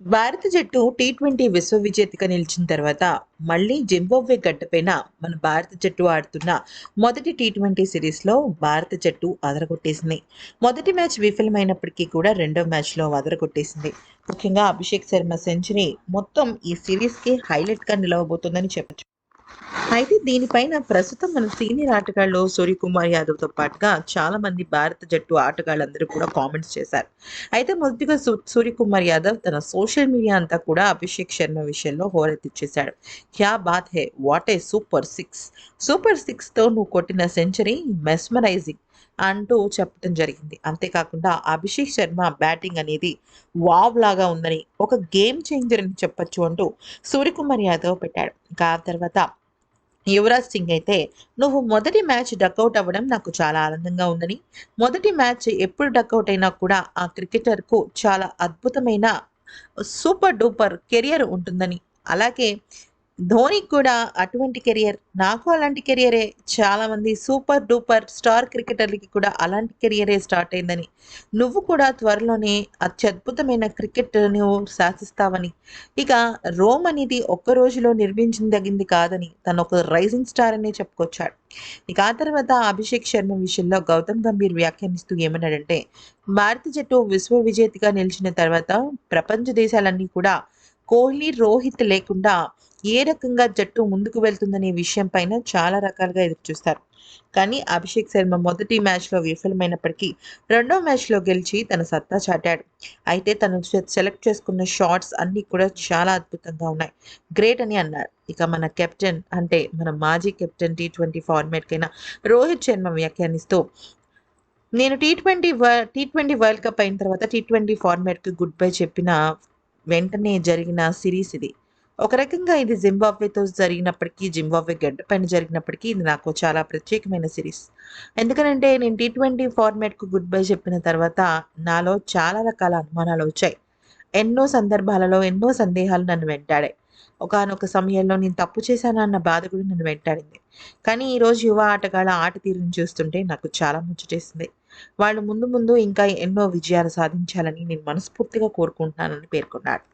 భారత జట్టు T twenty విశ్వ విజేతగా నిలిచిన తర్వాత మళ్ళీ జింబాబ్వే గడ్డపైన మన భారత జట్టు ఆడుతున్న మొదటి టీ ట్వంటీ సిరీస్లో భారత జట్టు అదరగొట్టేసింది. మొదటి మ్యాచ్ విఫలమైనప్పటికీ కూడా రెండో మ్యాచ్లో అదరగొట్టేసింది. ముఖ్యంగా అభిషేక్ శర్మ సెంచరీ మొత్తం ఈ సిరీస్కి హైలైట్గా నిలవబోతుందని చెప్పచ్చు. అయితే దీనిపైన ప్రస్తుతం మన సీనియర్ ఆటగాళ్ళు సూర్యకుమార్ యాదవ్తో పాటుగా చాలా మంది భారత జట్టు ఆటగాళ్ళందరూ కూడా కామెంట్స్ చేశారు. అయితే మొదటిగా సూ సూర్యకుమార్ యాదవ్ తన సోషల్ మీడియా అంతా కూడా అభిషేక్ శర్మ విషయంలో హోరెత్తిచ్చేశాడు. క్యా బాత్ హే what a super six. Super సిక్స్తో నువ్వు కొట్టిన సెంచరీ మెస్మరైజింగ్ అంటూ చెప్పడం జరిగింది. అంతేకాకుండా అభిషేక్ శర్మ బ్యాటింగ్ అనేది వావ్ లాగా ఉందని ఒక గేమ్ చేంజర్ అని చెప్పొచ్చు అంటూ సూర్యకుమార్ యాదవ్ పెట్టాడు. ఇంకా ఆ తర్వాత యువరాజ్ సింగ్ అయితే నువ్వు మొదటి మ్యాచ్ డక్అవుట్ అవ్వడం నాకు చాలా ఆనందంగా ఉందని. మొదటి మ్యాచ్ ఎప్పుడు డక్అవుట్ అయినా కూడా ఆ క్రికెటర్కు చాలా అద్భుతమైన సూపర్ డూపర్ కెరియర్ ఉంటుందని. అలాగే ధోనికి కూడా అటువంటి కెరియర్ నాకు అలాంటి కెరియరే చాలామంది సూపర్ డూపర్ స్టార్ క్రికెటర్లకి కూడా అలాంటి కెరియరే స్టార్ట్ అయిందని. నువ్వు కూడా త్వరలోనే అత్యద్భుతమైన క్రికెట్ నువ్వు శాసిస్తావని. ఇక రోమ్ అనేది ఒక్క రోజులో నిర్మించదగింది కాదని తను ఒక రైజింగ్ స్టార్ అనే చెప్పుకొచ్చాడు. ఇక ఆ తర్వాత అభిషేక్ శర్మ విషయంలో గౌతమ్ గంభీర్ వ్యాఖ్యానిస్తూ ఏమన్నాడంటే భారత జట్టు విశ్వ విజేతగా నిలిచిన తర్వాత ప్రపంచ దేశాలన్నీ కూడా కోహ్లీ రోహిత్ లేకుండా ఏ రకంగా జట్టు ముందుకు వెళ్తుందనే విషయం పైన చాలా రకాలుగా ఎదురుచూస్తారు కానీ అభిషేక్ శర్మ మొదటి మ్యాచ్లో విఫలమైనప్పటికీ రెండో మ్యాచ్లో గెలిచి తన సత్తా చాటాడు. అయితే తను సెలెక్ట్ చేసుకున్న షాట్స్ అన్నీ కూడా చాలా అద్భుతంగా ఉన్నాయి. గ్రేట్ అని అన్నాడు. ఇక మన కెప్టెన్ అంటే మన మాజీ కెప్టెన్ టీ ట్వంటీ ఫార్మాట్కైనా రోహిత్ శర్మ వ్యాఖ్యానిస్తూ నేను T twenty T twenty World Cup అయిన తర్వాత టీ ట్వంటీ ఫార్మాట్కి గుడ్ బై చెప్పిన వెంటనే జరిగిన సిరీస్ ఇది. ఒక రకంగా ఇది జింబాబ్వేతో జరిగినప్పటికీ జింబాబ్వే గడ్డ పైన జరిగినప్పటికీ ఇది నాకు చాలా ప్రత్యేకమైన సిరీస్. ఎందుకనంటే నేను టీ ట్వంటీ ఫార్మాట్కు గుడ్ బై చెప్పిన తర్వాత నాలో చాలా రకాల అనుమానాలు వచ్చాయి. ఎన్నో సందర్భాలలో ఎన్నో సందేహాలు నన్ను వెంటాడాయి. ఒకనొక సమయంలో నేను తప్పు చేశానా అన్న బాధ కూడా నన్ను వెంటాడింది. కానీ ఈరోజు యువ ఆటగాళ్ళ ఆట తీరుని చూస్తుంటే నాకు చాలా ముచ్చటేసింది వాళ్ళు ముందు ముందు ఇంకా ఎన్నో విజయాలు సాధించాలని నేను మనస్ఫూర్తిగా కోరుకుంటున్నానని పేర్కొన్నాడు.